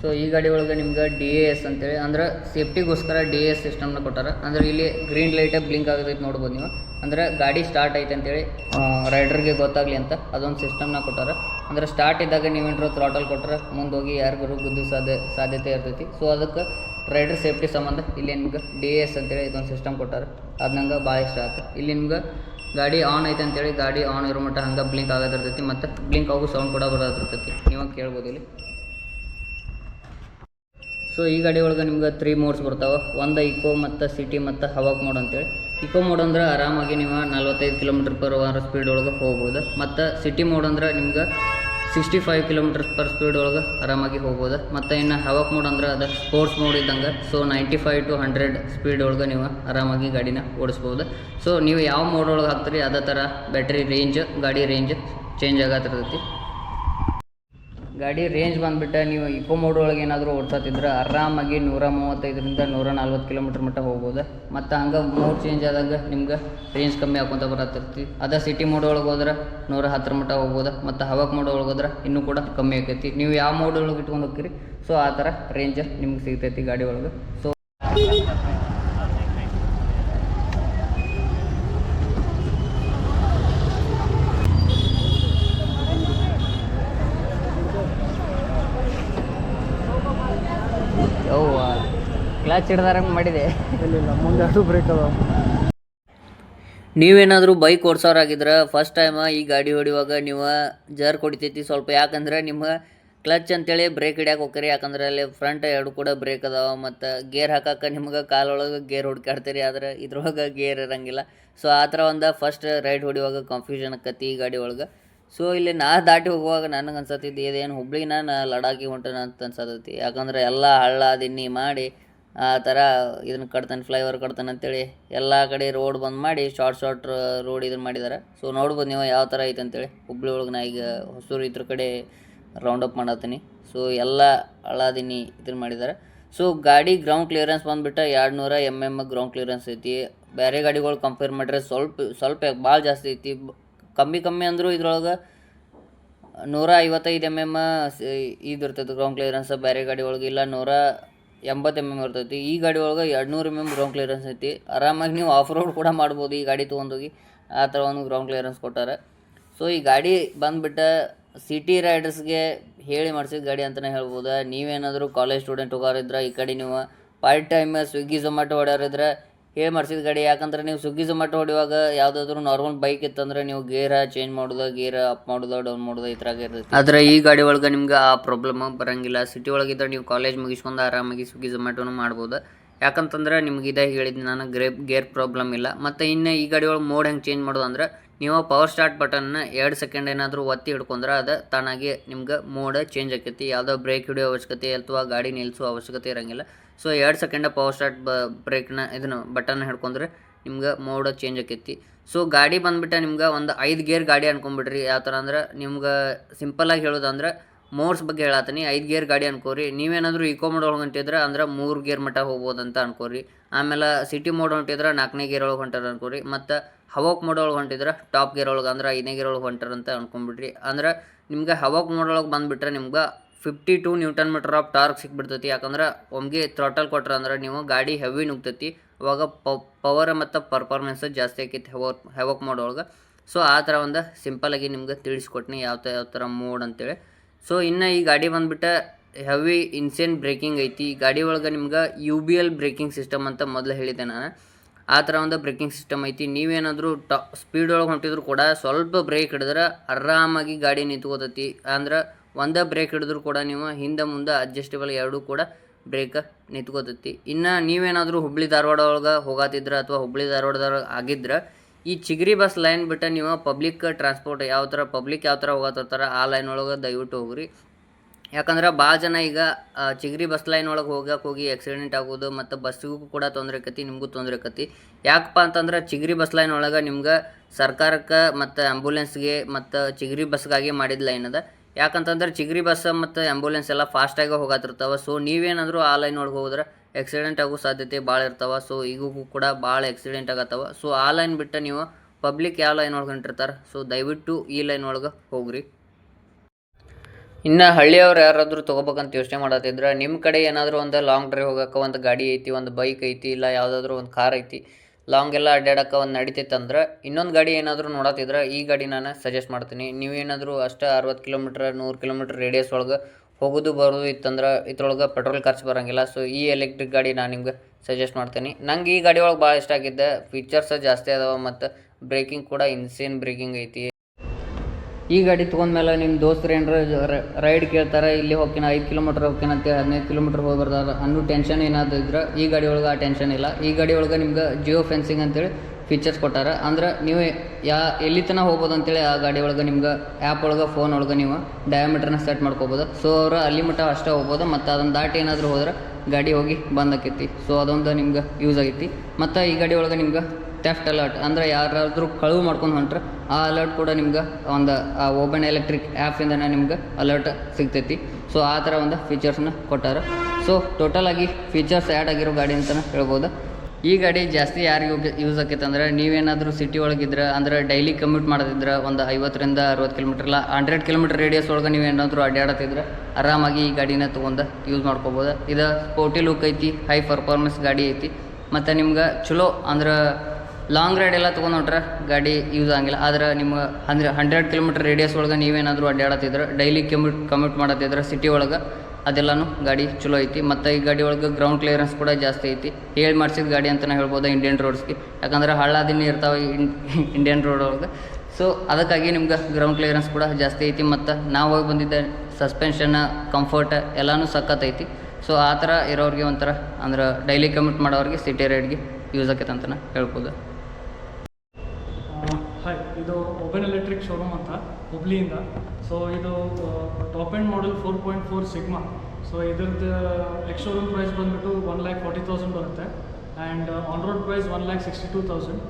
ಸೊ ಈ ಗಾಡಿ ಒಳಗೆ ನಿಮ್ಗೆ ಡಿ ಎ ಎಸ್ ಅಂತೇಳಿ, ಅಂದ್ರೆ ಸೇಫ್ಟಿಗೋಸ್ಕರ ಡಿ ಎ ಎಸ್ ಸಿಸ್ಟಮ್ನ ಕೊಟ್ಟಾರೆ. ಅಂದ್ರೆ ಇಲ್ಲಿ ಗ್ರೀನ್ ಲೈಟ್ ಬ್ಲಿಂಕ್ ಆಗತೈತೆ ನೋಡ್ಬೋದು ನೀವು. ಅಂದ್ರೆ ಗಾಡಿ ಸ್ಟಾರ್ಟ್ ಐತೆ ಅಂತೇಳಿ ರೈಡರ್ಗೆ ಗೊತ್ತಾಗಲಿ ಅಂತ ಅದೊಂದು ಸಿಸ್ಟಮ್ನ ಕೊಟ್ಟಾರೆ. ಅಂದ್ರೆ ಸ್ಟಾರ್ಟ್ ಇದ್ದಾಗ ನೀವೇನಾರು ಥ್ರಾಟಲ್ ಕೊಟ್ಟರೆ ಮುಂದೋಗಿ ಹೋಗಿ ಯಾರಿಗಾರು ಗುದ್ದು ಸಾಧ್ಯ, ಸಾಧ್ಯತೆ ಇರ್ತೈತಿ. ಸೊ ಅದಕ್ಕೆ ರೈಡರ್ ಸೇಫ್ಟಿ ಸಂಬಂಧ ಇಲ್ಲಿ ನಿಮ್ಗೆ ಡಿ ಎಸ್ ಅಂತೇಳಿ ಇದೊಂದು ಸಿಸ್ಟಮ್ ಕೊಟ್ಟಾರೆ. ಅದು ನಂಗೆ ಭಾಳ ಇಷ್ಟ ಆಯ್ತು ಇಲ್ಲಿ ನಿಮ್ಗೆ ಗಾಡಿ ಆನ್ ಐತೆ ಅಂತೇಳಿ ಗಾಡಿ ಆನ್ ಇರೋ ಮಟ್ಟ ಹಂಗೆ ಬ್ಲಿಂಕ್ ಆಗೋದಿರ್ತೈತಿ ಮತ್ತು ಬ್ಲಿಂಕ್ ಆಗೋ ಸೌಂಡ್ ಕೂಡ ಬರೋದಿರ್ತೈತಿ. ನೀವು ಕೇಳ್ಬೋದು ಇಲ್ಲಿ. ಸೊ ಈ ಗಾಡಿ ಒಳಗೆ ನಿಮ್ಗೆ ತ್ರೀ ಮೋಡ್ಸ್ ಬರ್ತಾವೆ. ಒಂದು ಇಕೋ ಮತ್ತು ಸಿಟಿ ಮತ್ತು ಹವಾಕ್ ಮೋಡ್ ಅಂತೇಳಿ ಇಕೋ ಮೋಡ್ ಅಂದ್ರೆ ಆರಾಮಾಗಿ ನೀವು ನಲ್ವತ್ತೈದು ಕಿಲೋಮೀಟ್ರ್ ಪರ್ ಅವರ್ ಸ್ಪೀಡ್ ಒಳಗೆ ಹೋಗ್ಬೋದು. ಮತ್ತು ಸಿಟಿ ಮೋಡ್ ಅಂದ್ರೆ ನಿಮ್ಗೆ sixty five kilometres per speed ಒಳಗೆ ಆರಾಮಾಗಿ ಹೋಗ್ಬೋದು. ಮತ್ತು ಇನ್ನು ಹವಾಕ್ ಮೋಡ್ ಅಂದ್ರೆ ಅದು ಸ್ಪೋರ್ಟ್ಸ್ ಮೋಡ್ ಇದ್ದಂಗೆ. So ninety five to hundred speed ಒಳಗೆ ನೀವು ಆರಾಮಾಗಿ ಗಾಡಿನ ಓಡಿಸ್ಬೋದು. ಸೊ ನೀವು ಯಾವ ಮೋಡ್ ಒಳಗೆ ಹಾಕ್ತೀರಿ, ಅದೇ ಥರ ಬ್ಯಾಟ್ರಿ ರೇಂಜ್ ಗಾಡಿ ರೇಂಜ್ ಚೇಂಜ್ ಆಗತ್ತಿರ್ತೈತಿ. ಗಾಡಿ ರೇಂಜ್ ಬಂದುಬಿಟ್ಟು ನೀವು ಇಕೋ ಮೋಡ್ ಒಳಗೆ ಏನಾದರೂ ಓಡ್ಸತ್ತಿದ್ರೆ ಆರಾಮಾಗಿ ನೂರ ಮೂವತ್ತೈದರಿಂದ ನೂರ ನಲ್ವತ್ತು ಕಿಲೋಮೀಟ್ರ್ ಮಟ್ಟ ಹೋಗ್ಬೋದು. ಮತ್ತು ಹಂಗೆ ಮೋಡ್ ಚೇಂಜ್ ಆದಾಗ ನಿಮ್ಗೆ ರೇಂಜ್ ಕಮ್ಮಿ ಆಕೊಂತ ಬರತ್ತಿರ್ತಿ. ಅದೇ ಸಿಟಿ ಮೋಡ್ ಒಳಗೆ ಹೋದ್ರೆ ನೂರ ಹತ್ತರ ಮಟ್ಟ ಹೋಗ್ಬೋದು. ಮತ್ತು ಹವಾಕ್ ಮೋಡ್ ಒಳಗೆ ಹೋದ್ರೆ ಇನ್ನೂ ಕೂಡ ಕಮ್ಮಿ ಆಕೈತಿ. ನೀವು ಯಾವ ಮೋಡ್ ಒಳಗೆ ಇಟ್ಕೊಂಡು ಹೋಗ್ತೀರಿ? ಸೊ ಆ ಥರ ರೇಂಜ್ ನಿಮ್ಗೆ ಸಿಗ್ತೈತಿ ಗಾಡಿ ಒಳಗೆ. ಸೊ ಕ್ಲಾಚ್ ಹಿಡ್ದಾರಂಗೆ ಮಾಡಿದೆ. ಇಲ್ಲ ಮುಂದೆ ಬ್ರೇಕ್ ನೀವೇನಾದರೂ ಬೈಕ್ ಓಡಿಸೋರಾಗಿದ್ರೆ ಫಸ್ಟ್ ಟೈಮ ಈ ಗಾಡಿ ಹೊಡಿಯುವಾಗ ನೀವು ಜರ್ ಕೊಡಿತೈತಿ ಸ್ವಲ್ಪ ಯಾಕಂದ್ರೆ ನಿಮ್ಮ ಕ್ಲಚ್ ಅಂತೇಳಿ ಬ್ರೇಕ್ ಹಿಡಿಯಕ್ಕೆ ಹೋಗ್ರಿ ಯಾಕಂದ್ರೆ ಅಲ್ಲಿ ಫ್ರಂಟ್ ಎರಡು ಕೂಡ ಬ್ರೇಕ್ ಅದಾವ ಮತ್ತು ಗೇರ್ ಹಾಕಕ್ಕೆ ನಿಮ್ಗೆ ಕಾಲೊಳಗೆ ಗೇರ್ ಹುಡ್ಕಾಡ್ತೀರಿ ಆದ್ರೆ ಇದ್ರೊಳಗೆ ಗೇರ್ ಇರಂಗಿಲ್ಲ. ಸೊ ಆ ಥರ ಒಂದು ಫಸ್ಟ್ ರೈಡ್ ಹೊಡಿಯುವಾಗ ಕನ್ಫ್ಯೂಷನ್ ಆಕತಿ ಈ ಗಾಡಿ ಒಳಗೆ. ಸೊ ಇಲ್ಲಿ ನಾ ದಾಟಿ ಹೋಗುವಾಗ ನನಗೆ ಅನ್ಸತ್ತಿದ್ದು ಇದೇನು ಹುಬ್ಳಿ ನಾನು ಲಡಾಕಿ ಹೊಂಟನ ಅಂತ ಅನ್ಸತ್ತೈತಿ ಯಾಕಂದ್ರೆ ಎಲ್ಲ ಹಳ್ಳ ದಿನ್ನಿ ಮಾಡಿ ಆ ಥರ ಇದನ್ನು ಕಟ್ತಾನೆ ಫ್ಲೈಓವರ್ ಕಟ್ತಾನೆ ಅಂತೇಳಿ ಎಲ್ಲ ಕಡೆ ರೋಡ್ ಬಂದ್ ಮಾಡಿ ಶಾರ್ಟ್ ಶಾರ್ಟ್ ರೋಡ್ ಇದನ್ನು ಮಾಡಿದ್ದಾರೆ ಸೊ ನೋಡ್ಬೋದು ನೀವು ಯಾವ ಥರ ಐತೆ ಅಂತೇಳಿ. ಹುಬ್ಳಿ ಒಳಗೆ ನಾ ಈಗ ಹೊಸೂರು ಇದ್ರ ಕಡೆ ರೌಂಡ್ ಅಪ್ ಮಾಡತ್ತೀನಿ. ಸೊ ಎಲ್ಲ ಅಳಾದಿನಿ ಇದನ್ನ ಮಾಡಿದ್ದಾರೆ ಸೊ ಗಾಡಿ ಗ್ರೌಂಡ್ ಕ್ಲಿಯರೆನ್ಸ್ ಬಂದುಬಿಟ್ಟು ಎರಡು ನೂರ ಎಂ ಎಂ ಗ್ರೌಂಡ್ ಕ್ಲಿಯರೆನ್ಸ್ ಐತಿ. ಬೇರೆ ಗಾಡಿಗಳು ಕಂಪೇರ್ ಮಾಡಿದ್ರೆ ಸ್ವಲ್ಪ ಸ್ವಲ್ಪ ಭಾಳ ಜಾಸ್ತಿ ಐತಿ. ಕಮ್ಮಿ ಕಮ್ಮಿ ಅಂದರೂ ಇದ್ರೊಳಗೆ ನೂರ ಐವತ್ತೈದು ಎಂ ಎಂ ಇದು ಇರ್ತೈತೆ ಗ್ರೌಂಡ್ ಕ್ಲಿಯರೆನ್ಸ್ ಬೇರೆ ಗಾಡಿ ಒಳಗೆ. ಇಲ್ಲ ನೂರ ಎಂಬತ್ತು ಎಂ ಎಂ ಇರ್ತೈತಿ ಈ ಗಾಡಿ ಒಳಗೆ ಎರಡು ನೂರು ಎಂ ಎಂ ಗ್ರೌಂಡ್ ಕ್ಲಿಯರೆನ್ಸ್ ಐತಿ. ಆರಾಮಾಗಿ ನೀವು ಆಫ್ ರೋಡ್ ಕೂಡ ಮಾಡ್ಬೋದು ಈ ಗಾಡಿ ತೊಗೊಂಡೋಗಿ. ಆ ಥರ ಒಂದು ಗ್ರೌಂಡ್ ಕ್ಲಿಯರೆನ್ಸ್ ಕೊಟ್ಟಾರೆ. ಸೊ ಈ ಗಾಡಿ ಬಂದ್ಬಿಟ್ಟು ಸಿಟಿ ರೈಡರ್ಸ್ಗೆ ಹೇಳಿ ಮಾಡಿಸಿದ ಗಾಡಿ ಅಂತಲೇ ಹೇಳ್ಬೋದು. ನೀವೇನಾದರೂ ಕಾಲೇಜ್ ಸ್ಟೂಡೆಂಟ್ ಹೋಗೋರಿದ್ರೆ ಈ ಕಡೆ ನೀವು ಪಾರ್ಟ್ ಟೈಮ್ ಸ್ವಿಗ್ಗಿ ಝೊಮ್ಯಾಟೊ ಹೊಡ್ಯೋರಿದ್ರೆ ಹೇಳಿ ಮಾಡಿಸಿದ ಗಾಡಿ? ಯಾಕಂದ್ರೆ ನೀವು ಸ್ವಿಗ್ಗಿ ಝೊಮ್ಯಾಟೊ ಹೊಡೆಯುವಾಗ ಯಾವುದಾದ್ರೂ ನಾರ್ಮಲ್ ಬೈಕ್ ಇತ್ತಂದ್ರೆ ನೀವು ಗೇರ ಚೇಂಜ್ ಮಾಡೋದು ಗೇರ್ ಅಪ್ ಮಾಡೋದು ಡೌನ್ ಮಾಡೋದು ಈ ಥರ ಇರ್ತೈತಿ. ಆದರೆ ಈ ಗಾಡಿ ಒಳಗೆ ನಿಮ್ಗೆ ಆ ಪ್ರಾಬ್ಲಮ್ ಬರಂಗಿಲ್ಲ. ಸಿಟಿ ಒಳಗಿದ್ರೆ ನೀವು ಕಾಲೇಜ್ ಮುಗಿಸ್ಕೊಂಡು ಆರಾಮಾಗಿ ಸ್ವಿಗ್ಗಿ ಝೊಮ್ಯಾಟೊನು ಮಾಡ್ಬೋದು. ಯಾಕಂತಂದ್ರೆ ನಿಮ್ಗೆ ಇದೇ ಹೇಳಿದ್ದು ನಾನು ಗ್ರೇಪ್ ಗೇರ್ ಪ್ರಾಬ್ಲಮ್ ಇಲ್ಲ. ಮತ್ತು ಇನ್ನು ಈ ಗಾಡಿ ಒಳಗೆ ಮೋಡ್ ಹೆಂಗೆ ಚೇಂಜ್ ಮಾಡೋದು ಅಂದ್ರೆ ನೀವು ಪವರ್ ಸ್ಟಾರ್ಟ್ ಬಟನ್ನ ಎರಡು ಸೆಕೆಂಡ್ ಏನಾದರೂ ಒತ್ತಿ ಹಿಡ್ಕೊಂಡ್ರೆ ಅದು ತಾನಾಗಿ ನಿಮ್ಗೆ ಮೋಡ್ ಚೇಂಜ್ ಆಕೈತಿ. ಯಾವುದೋ ಬ್ರೇಕ್ ಹಿಡಿಯೋ ಅವಶ್ಯಕತೆ ಅಥವಾ ಗಾಡಿ ನಿಲ್ಲಿಸೋ ಅವಶ್ಯಕತೆ ಇರಂಗಿಲ್ಲ. ಸೊ ಎರಡು ಸೆಕೆಂಡ ಪವರ್ ಸ್ಟಾರ್ಟ್ ಬ ಬ್ರೇಕ್ನ ಇದನ್ನು ಬಟನ್ ಹಿಡ್ಕೊಂಡ್ರೆ ನಿಮ್ಗೆ ಮೋಡ ಚೇಂಜ್ ಆಕೈತಿ. ಸೊ ಗಾಡಿ ಬಂದುಬಿಟ್ಟು ನಿಮ್ಗೆ ಒಂದು ಐದು ಗೇರ್ ಗಾಡಿ ಅನ್ಕೊಂಬಿಡ್ರಿ ಯಾವ ಥರ ಅಂದ್ರೆ ನಿಮ್ಗೆ ಸಿಂಪಲಾಗಿ ಹೇಳೋದಂದ್ರೆ ಮೋಡ್ಸ್ ಬಗ್ಗೆ ಹೇಳತ್ತೀನಿ ಐದು ಗೇರ್ ಗಾಡಿ ಅನ್ಕೋರಿ. ನೀವೇನಾದರೂ ಇಕೋ ಮೋಡ್ ಒಳಗೆ ಹೊಂಟಿದ್ರೆ ಅಂದ್ರೆ ಮೂರು ಗೇರ್ ಮಟ್ಟ ಹೋಗ್ಬೋದು ಅಂತ ಅನ್ಕೋರಿ. ಆಮೇಲೆ ಸಿಟಿ ಮೋಡ್ ಹೊಂಟಿದ್ರೆ ನಾಲ್ಕನೇ ಗೇರ್ ಒಳಗೆ ಹೊಂಟಾರ ಅನ್ಕೋರಿ. ಮತ್ತು ಹವಾಕ್ ಮೋಡ್ ಒಳಗೆ ಹೊಂಟಿದ್ರೆ ಟಾಪ್ ಗೇರ್ ಒಳಗೆ ಅಂದ್ರೆ ಐದನೇ ಗೇರ್ ಒಳಗೆ ಹೊಂಟಾರಂತ ಅನ್ಕೊಂಬಿಡ್ರಿ ಅಂದ್ರೆ ನಿಮ್ಗೆ ಹವಾಕ್ ಮೋಡ್ ಒಳಗೆ ಬಂದುಬಿಟ್ರೆ ನಿಮ್ಗೆ fifty two newton metre of torque ಸಿಕ್ಬಿಡ್ತೈತಿ. ಯಾಕಂದ್ರೆ ಒಮ್ಗೆ ಥ್ರಾಟಲ್ ಕೊಟ್ರೆ ಅಂದ್ರೆ ನೀವು ಗಾಡಿ ಹೆವಿ ನುಗ್ತೈತಿ. ಅವಾಗ ಪವರ್ ಮತ್ತು ಪರ್ಫಾರ್ಮೆನ್ಸ್ ಜಾಸ್ತಿ ಆಕೈತಿ ಹೆವಕ್ ಹೆವಕ್ ಮೋಡ್ ಒಳಗೆ ಸೊ ಆ ಥರ ಒಂದು ಸಿಂಪಲಾಗಿ ನಿಮ್ಗೆ ತಿಳಿಸ್ಕೊಟ್ನಿ ಯಾವ ಥರ ಯಾವ ಥರ ಮೋಡ್ ಅಂತೇಳಿ. ಸೊ ಇನ್ನು ಈ ಗಾಡಿ ಬಂದುಬಿಟ್ಟು ಹೆವಿ ಇನ್ಸೇನ್ ಬ್ರೇಕಿಂಗ್ ಐತಿ. ಗಾಡಿ ಒಳಗೆ ನಿಮ್ಗೆ U B L braking system ಅಂತ ಮೊದಲು ಹೇಳಿದ್ದೆ ನಾನು. ಆ ಥರ ಒಂದು ಬ್ರೇಕಿಂಗ್ ಸಿಸ್ಟಮ್ ಐತಿ. ನೀವೇನಾದರೂ ಟಾ ಸ್ಪೀಡ್ ಒಳಗೆ ಹೊಂಟಿದ್ರು ಕೂಡ ಸ್ವಲ್ಪ ಬ್ರೇಕ್ ಹಿಡಿದ್ರೆ ಆರಾಮಾಗಿ ಗಾಡಿ ನಿಂತ್ಕೋತೈತಿ. ಅಂದ್ರೆ ಒಂದೇ ಬ್ರೇಕ್ ಹಿಡಿದ್ರು ಕೂಡ ನೀವು ಹಿಂದೆ ಮುಂದೆ ಅಡ್ಜಸ್ಟೇಬಲ್ ಎರಡೂ ಕೂಡ ಬ್ರೇಕ್ ನಿಂತ್ಕೋತೈತಿ. ಇನ್ನು ನೀವೇನಾದರೂ ಹುಬ್ಳಿ ಧಾರವಾಡ ಒಳಗೆ ಹೋಗಾತಿದ್ರೆ ಅಥವಾ ಹುಬ್ಳಿ ಧಾರವಾಡದೊಳಗೆ ಆಗಿದ್ರೆ, ಈ ಚಿಗರಿ ಬಸ್ ಲೈನ್ ಬಿಟ್ಟು ನೀವು ಪಬ್ಲಿಕ್ ಟ್ರಾನ್ಸ್ಪೋರ್ಟ್ ಯಾವ ಥರ ಪಬ್ಲಿಕ್ ಯಾವ ಥರ ಹೋಗತ್ತಿರ್ತಾರೆ ಆ ಲೈನ್ ಒಳಗೆ ದಯವಿಟ್ಟು ಹೋಗ್ರಿ. ಯಾಕಂದ್ರೆ ಭಾಳ ಜನ ಈಗ ಚಿಗರಿ ಬಸ್ ಲೈನ್ ಒಳಗೆ ಹೋಗಕ್ಕೆ ಹೋಗಿ ಆಕ್ಸಿಡೆಂಟ್ ಆಗೋದು ಮತ್ತು ಬಸ್ಸಿಗೂ ಕೂಡ ತೊಂದರೆ ಆಕತಿ, ನಿಮಗೂ ತೊಂದರೆ ಆಕತಿ. ಯಾಕಪ್ಪ ಅಂತಂದ್ರೆ ಚಿಗರಿ ಬಸ್ ಲೈನ್ ಒಳಗೆ ನಿಮ್ಗೆ ಸರ್ಕಾರಕ್ಕೆ ಮತ್ತು ಆ್ಯಂಬುಲೆನ್ಸ್ಗೆ ಮತ್ತು ಚಿಗರಿ ಬಸ್ಗಾಗಿ ಮಾಡಿದ ಲೈನ್ ಅದ. ಯಾಕಂತಂದ್ರೆ ಚಿಗ್ರಿ ಬಸ್ ಮತ್ತು ಆ್ಯಂಬುಲೆನ್ಸ್ ಎಲ್ಲ ಫಾಸ್ಟಾಗಿ ಹೋಗತ್ತಿರ್ತಾವೆ ಸೊ ನೀವೇನಾದರೂ ಆ ಲೈನ್ ಒಳಗೆ ಹೋದ್ರೆ ಆಕ್ಸಿಡೆಂಟ್ ಆಗೋ ಸಾಧ್ಯತೆ ಭಾಳ ಇರ್ತಾವೆ. ಸೊ ಈಗೂ ಕೂಡ ಭಾಳ ಆಕ್ಸಿಡೆಂಟ್ ಆಗತ್ತವ. ಸೊ ಆ ಲೈನ್ ಬಿಟ್ಟು ನೀವು ಪಬ್ಲಿಕ್ ಯಾವ ಲೈನ್ ಒಳಗೆ ಹೊಂಟಿರ್ತಾರೆ? ಸೊ ದಯವಿಟ್ಟು ಈ ಲೈನ್ ಒಳಗೆ ಹೋಗ್ರಿ. ಇನ್ನು ಹಳ್ಳಿಯವ್ರು ಯಾರಾದರೂ ತೊಗೋಬೇಕಂತ ಯೋಚನೆ ಮಾಡತ್ತಿದ್ರೆ ನಿಮ್ಮ ಕಡೆ ಏನಾದರೂ ಒಂದು ಲಾಂಗ್ ಡ್ರೈವ್ ಹೋಗಕ್ಕೆ ಒಂದು ಗಾಡಿ ಐತಿ, ಒಂದು ಬೈಕ್ ಐತಿ, ಇಲ್ಲ ಯಾವುದಾದ್ರೂ ಒಂದು ಕಾರ್ ಐತಿ ಲಾಂಗ್ ಎಲ್ಲ ಅಡ್ಡಾಡಕ್ಕೆ ಒಂದು ನಡಿತೈತೆ ಅಂದ್ರ ಇನ್ನೊಂದು ಗಾಡಿ ಏನಾದರೂ ನೋಡತ್ತಿದ್ರೆ ಈ ಗಾಡಿ ನಾನು ಸಜೆಸ್ಟ್ ಮಾಡ್ತೀನಿ. ನೀವೇನಾದರೂ ಅಷ್ಟೇ ಅರವತ್ತು ಕಿಲೋಮೀಟ್ರ್ ನೂರು ಕಿಲೋಮೀಟ್ರ್ ರೇಡಿಯಸ್ ಒಳಗೆ ಹೋಗೋದು ಬರೋದು ಇತ್ತಂದ್ರೆ ಇದ್ರೊಳಗೆ ಪೆಟ್ರೋಲ್ ಖರ್ಚು ಬರೋಂಗಿಲ್ಲ. ಸೊ ಈ ಎಲೆಕ್ಟ್ರಿಕ್ ಗಾಡಿ ನಾನು ನಿಮ್ಗೆ ಸಜೆಸ್ಟ್ ಮಾಡ್ತೀನಿ. ನಂಗೆ ಈ ಗಾಡಿ ಒಳಗೆ ಭಾಳ ಇಷ್ಟ ಆಗಿದ್ದೆ ಫೀಚರ್ಸ್ ಜಾಸ್ತಿ ಅದಾವ ಮತ್ತು ಬ್ರೇಕಿಂಗ್ ಕೂಡ ಇನ್ಸೇನ್ ಬ್ರೇಕಿಂಗ್ ಐತಿ. ಈ ಗಾಡಿ ತೊಗೊಂಡ್ಮೇಲೆ ನಿಮ್ಮ ದೋಸ್ತರು ಏನರ ರೈಡ್ ಕೇಳ್ತಾರೆ, ಇಲ್ಲಿ ಹೋಗ್ಕಿನ ಐದು ಕಿಲೋಮೀಟ್ರ್ ಹೋಗ್ತೀನಿ ಅಂತ ಹದಿನೈದು ಕಿಲೋಮೀಟ್ರ್ ಹೋಗಿ ಅನ್ನೋ ಟೆನ್ಷನ್ ಏನಾದ್ರು ಇದ್ರೆ ಈ ಗಾಡಿ ಒಳಗೆ ಆ ಟೆನ್ಷನ್ ಇಲ್ಲ. ಈ ಗಾಡಿ ಒಳಗೆ ನಿಮ್ಗೆ ಜಿಯೋ ಫೆನ್ಸಿಂಗ್ ಅಂತೇಳಿ ಫೀಚರ್ಸ್ ಕೊಟ್ಟಾರ. ಅಂದ್ರೆ ನೀವು ಯಾ, ಎಲ್ಲಿ ತನಕ ಹೋಗ್ಬೋದು ಅಂತೇಳಿ ಆ ಗಾಡಿ ಒಳಗೆ ನಿಮ್ಗೆ ಆ್ಯಪ್ ಒಳಗೆ ಫೋನ್ ಒಳಗೆ ನೀವು ಡಯಾಮೀಟ್ರನ್ನ ಸೆಟ್ ಮಾಡ್ಕೋಬೋದು. ಸೊ ಅವರು ಅಲ್ಲಿ ಮಟ್ಟ ಅಷ್ಟೇ ಹೋಗ್ಬೋದು. ಮತ್ತು ಅದನ್ನು ದಾಟಿ ಏನಾದರೂ ಹೋದ್ರೆ ಗಾಡಿ ಹೋಗಿ ಬಂದಾಕೈತಿ. ಸೊ ಅದೊಂದು ನಿಮ್ಗೆ ಯೂಸ್ ಆಗೈತಿ. ಮತ್ತು ಈ ಗಾಡಿ ಒಳಗೆ ನಿಮ್ಗೆ ಥೆಫ್ಟ್ ಅಲರ್ಟ್ ಅಂದರೆ ಯಾರಾದರೂ ಕಳುವು ಮಾಡ್ಕೊಂಡು ಹೊಂಟ್ರೆ ಆ ಅಲರ್ಟ್ ಕೂಡ ನಿಮ್ಗೆ ಒಂದು, ಆ ಓಪನ್ ಎಲೆಕ್ಟ್ರಿಕ್ ಆ್ಯಪಿಂದನೇ ನಿಮ್ಗೆ ಅಲರ್ಟ್ ಸಿಗ್ತೈತಿ. ಸೊ ಆ ಥರ ಒಂದು ಫೀಚರ್ಸ್ನ ಕೊಟ್ಟಾರ. ಸೊ ಟೋಟಲ್ ಆಗಿ ಫೀಚರ್ಸ್ ಆ್ಯಡ್ ಆಗಿರೋ ಗಾಡಿ ಅಂತಲೇ ಹೇಳ್ಬೋದು. ಈ ಗಾಡಿ ಜಾಸ್ತಿ ಯಾರಿಗೆ ಯೂಸ್ ಆಕೈತೆ ಅಂದ್ರೆ ನೀವೇನಾದರೂ ಸಿಟಿ ಒಳಗಿದ್ರೆ ಅಂದ್ರೆ ಡೈಲಿ ಕಮ್ಯೂಟ್ ಮಾಡೋದಿದ್ರೆ ಒಂದು ಐವತ್ತರಿಂದ ಅರವತ್ತು ಕಿಲೋಮೀಟ್ರಲ್ಲ ಹಂಡ್ರೆಡ್ ಕಿಲೋಮೀಟ್ರ್ ರೇಡಿಯಸ್ ಒಳಗೆ ನೀವು ಏನಾದರೂ ಅಡ್ಡಾಡತ್ತಿದ್ರೆ ಆರಾಮಾಗಿ ಈ ಗಾಡಿನ ತೊಗೊಂಡು ಯೂಸ್ ಮಾಡ್ಕೋಬೋದು. ಇದು ಸ್ಪೋರ್ಟಿ ಲುಕ್ ಐತಿ ಹೈ ಪರ್ಫಾರ್ಮೆನ್ಸ್ ಗಾಡಿ ಐತಿ. ಮತ್ತು ನಿಮ್ಗೆ ಚಲೋ ಅಂದ್ರೆ ಲಾಂಗ್ ರೈಡ್ ಎಲ್ಲ ತೊಗೊಂಡು ಹೊಂಟ್ರೆ ಗಾಡಿ ಯೂಸ್ ಆಗಂಗಿಲ್ಲ. ಆದ್ರೆ ನಿಮ್ಗೆ ಅಂದ್ರೆ ಹಂಡ್ರೆಡ್ ಕಿಲೋಮೀಟ್ರ್ ರೇಡಿಯಸ್ ಒಳಗೆ ನೀವೇನಾದರೂ ಅಡ್ಡಾಡತ್ತಿದ್ರೆ ಡೈಲಿ ಕಮ್ಯೂಟ್ ಕಮ್ಯೂಟ್ ಮಾಡತ್ತಿದ್ರೆ ಸಿಟಿ ಒಳಗೆ ಅದೆಲ್ಲಾನು ಗಾಡಿ ಚಲೋ ಐತಿ. ಮತ್ತು ಈ ಗಾಡಿ ಒಳಗೆ ಗ್ರೌಂಡ್ ಕ್ಲಿಯರೆನ್ಸ್ ಕೂಡ ಜಾಸ್ತಿ ಐತಿ. ಹೇಳಿ ಮಾಡಿಸಿದ ಗಾಡಿ ಅಂತಲೇ ಹೇಳ್ಬೋದು ಇಂಡಿಯನ್ ರೋಡ್ಸ್ಗೆ ಯಾಕಂದ್ರೆ ಹಳ್ಳ ದಿನ ಇರ್ತಾವೆ ಇಂಡಿಯನ್ ರೋಡ್ ಒಳಗೆ. ಸೊ ಅದಕ್ಕಾಗಿ ನಿಮ್ಗೆ ಗ್ರೌಂಡ್ ಕ್ಲಿಯರೆನ್ಸ್ ಕೂಡ ಜಾಸ್ತಿ ಐತಿ. ಮತ್ತು ನಾವು ಹೋಗಿ ಬಂದಿದ್ದ ಸಸ್ಪೆನ್ಷನ್ ಕಂಫರ್ಟ್ ಎಲ್ಲನೂ ಸಖತ್ತೈತಿ ಸೊ ಆ ಥರ ಇರೋರಿಗೆ ಒಂಥರ ಅಂದ್ರೆ ಡೈಲಿ ಕಮ್ಯೂಟ್ ಮಾಡೋರಿಗೆ ಸಿಟಿ ರೈಡ್ಗೆ ಯೂಸ್ ಆಕೈತೆ ಅಂತ ಹೇಳ್ಬೋದು. ಇದು ಓಪನ್ ಎಲೆಕ್ಟ್ರಿಕ್ ಶೋರೂಮ್ ಅಂತ, ಹುಬ್ಳಿಯಿಂದ. ಸೊ ಇದು top end model four point four sigma so ಇದ್ರದ್ದು ಎಕ್ಸ್ ಶೋರೂಮ್ ಪ್ರೈಸ್ ಬಂದುಬಿಟ್ಟು ಒನ್ ಲ್ಯಾಕ್ ಫಾರ್ಟಿ ತೌಸಂಡ್ ಬರುತ್ತೆ. And on road price one lakh sixty two thousand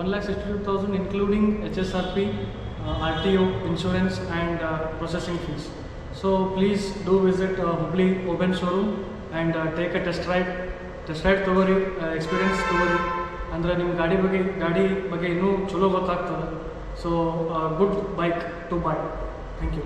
one lakh sixty two thousand including H S R P R T O insurance and processing fees so please do visit Hubli open showroom and take a test ride test ride ತೊಗೋರಿ experience ತೊಗೋರಿ. ಅಂದರೆ ನಿಮ್ಮ ಗಾಡಿ ಬಗ್ಗೆ ಗಾಡಿ ಬಗ್ಗೆ ಇನ್ನೂ ಚಲೋ ಗೊತ್ತಾಗ್ತದೆ. So good bike to buy thank you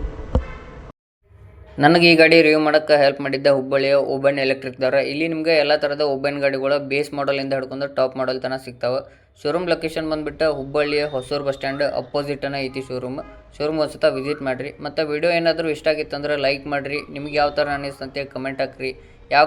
ನನಗೆ ಈ ಗಾಡಿ ರಿವ್ಯೂ ಮಾಡೋಕ್ಕೆ ಹೆಲ್ಪ್ ಮಾಡಿದ್ದೆ ಹುಬ್ಬಳ್ಳಿಯ ಓಬನ್ ಎಲೆಕ್ಟ್ರಿಕ್ದವ್ರ ಇಲ್ಲಿ ನಿಮಗೆ ಎಲ್ಲ ಥರದ ಓಬನ್ ಗಾಡಿಗಳು ಬೇಸ್ ಮಾಡಲಿಂದ ಹಿಡ್ಕೊಂಡು ಟಾಪ್ ಮಾಡಲ್ ತನಕ ಸಿಗ್ತಾವೆ. ಶೋರೂಮ್ ಲೊಕೇಶನ್ ಬಂದುಬಿಟ್ಟು ಹುಬ್ಬಳ್ಳಿಯ ಹೊಸೂರು ಬಸ್ ಸ್ಟ್ಯಾಂಡ್ ಅಪೋಸಿಟನ ಐತಿ ಶೋರೂಮ್ ಶೋರೂಮ್ ಒಂದು ಸತ ವಿಸಿಟ್ ಮಾಡಿರಿ. ಮತ್ತು ವಿಡಿಯೋ ಏನಾದರೂ ಇಷ್ಟ ಆಗಿತ್ತಂದ್ರೆ ಲೈಕ್ ಮಾಡಿರಿ. ನಿಮ್ಗೆ ಯಾವ ಥರ ಅನ್ನಿಸ್ತಂತೆ ಕಮೆಂಟ್ ಹಾಕ್ರಿ. ಯಾವ